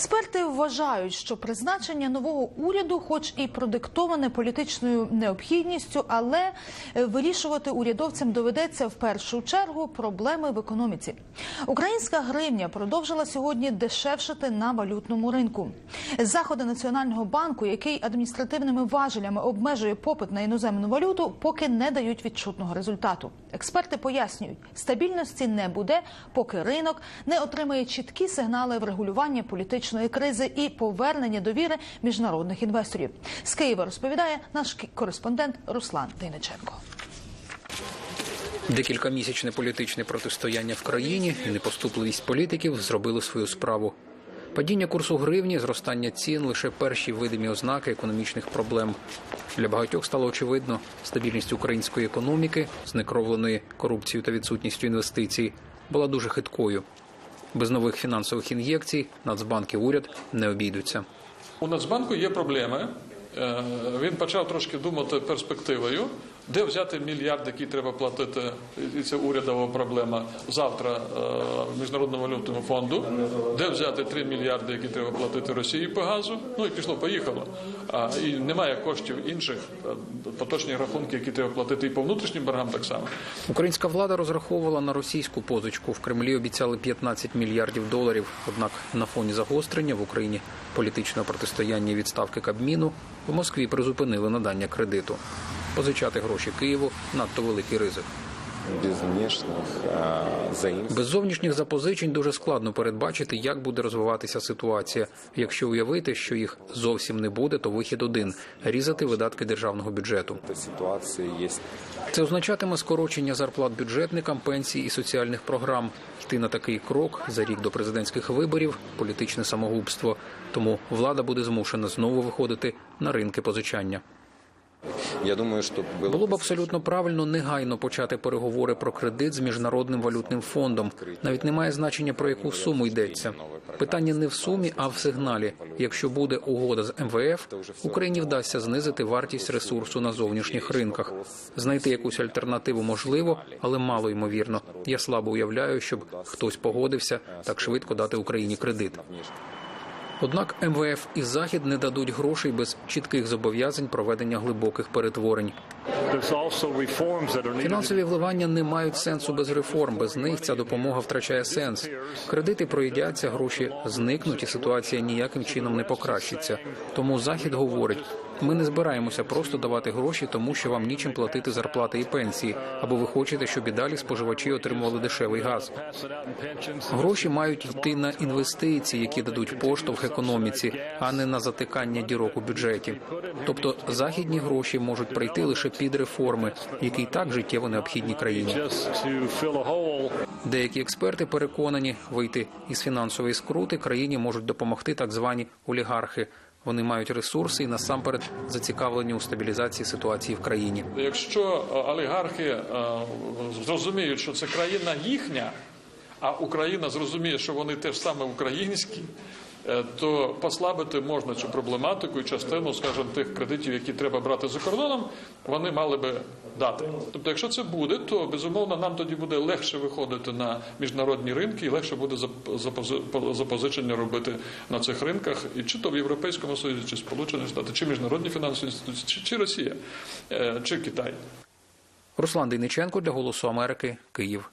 Експерти вважають, що призначення нового уряду, хоч і продиктоване політичною необхідністю, але е, вирішувати урядовцям доведеться в першу чергу проблеми в економіці. Українська гривня продовжила сьогодні дешевшати на валютному ринку. Заходи Національного банку, який адміністративними важелями обмежує попит на іноземну валюту, поки не дають відчутного результату. Експерти пояснюють, стабільності не буде, поки ринок не отримає чіткі сигнали врегулювання політичної кризи і повернення довіри міжнародних інвесторів. З Києва розповідає наш кореспондент Руслан Дейниченко. Декількамісячне політичне протистояння в країні і непоступливість політиків зробили свою справу. Падіння курсу гривні, зростання цін лише перші видимі ознаки економічних проблем. Для багатьох стало очевидно, стабільність української економіки, знекровленої корупцією та відсутністю інвестицій, була дуже хиткою. Без нових фінансових ін'єкцій Нацбанк і уряд не обійдуться. У Нацбанку є проблеми. Е, Він почав трошки думати перспективою, де взяти мільярд, який треба платити, і це урядова проблема завтра е, Міжнародному валютному фонду, де взяти 3 мільярди, які треба платити Росії по газу. Ну і пішло, поїхало. А, І немає коштів інших е, поточних рахунків, які треба платити і по внутрішнім боргам так само. Українська влада розраховувала на російську позичку. В Кремлі обіцяли 15 мільярдів доларів. Однак на фоні загострення в Україні політичного протистояння і відставки Кабміну в Москві призупинили надання кредиту. Позичати гроші Києву надто великий ризик. без зовнішніх запозичень дуже складно передбачити, як буде розвиватися ситуація. Якщо уявити, що їх зовсім не буде, то вихід один різати видатки державного бюджету. Це означатиме скорочення зарплат бюджетникам, пенсій і соціальних програм. Йти на такий крок за рік до президентських виборів політичне самогубство. Тому влада буде змушена знову виходити на ринки позичання. Я думаю, что было Було б абсолютно правильно негайно почати переговори про кредит з міжнародним валютним фондом. Навіть немає значення про яку суму йдеться. Питання не в сумі, а в сигналі. Якщо буде угода з МВФ, Україні вдасться знизити вартість ресурсу на зовнішніх ринках. Знайти якусь альтернативу можливо, але мало ймовірно. Я слабо уявляю, щоб хтось погодився так швидко дати Україні кредит. Однак МВФ і Захід не дадуть грошей без чітких зобов'язань проведення глибоких перетворень. Фінансові вливання не мають сенсу без реформ. Без них ця допомога втрачає сенс. Кредити проїдяться, гроші зникнуть, і ситуація ніяким чином не покращиться. Тому захід говорить: ми не збираємося просто давати гроші, тому що вам нічим платити зарплати і пенсії, або ви хочете, щоб і далі споживачі отримували дешевий газ. Гроші мають йти на інвестиції, які дадуть поштовх економіці, а не на затикання дірок у бюджеті. Тобто західні гроші можуть прийти лише під реформи, які й так життєво необхідні країні. Деякі експерти переконані, вийти із фінансової скрути країні можуть допомогти так звані олігархи. Вони мають ресурси і насамперед зацікавлені у стабілізації ситуації в країні. Якщо е, олігархи е, зрозуміють, що це країна їхня, а Україна зрозуміє, що вони теж саме українські, то послабити можна цю проблематику і частину, скажімо, тих кредитів, які треба брати за кордоном, вони мали би дати. Тобто, якщо це буде, то безумовно нам тоді буде легше виходити на міжнародні ринки і легше буде запозичення робити на цих ринках, і чи то в Європейському Союзі, чи Сполучені Штати, чи міжнародні фінансові інституції, чи, чи Росія, е, чи Китай. Руслан Дейниченко для Голосу Америки, Київ.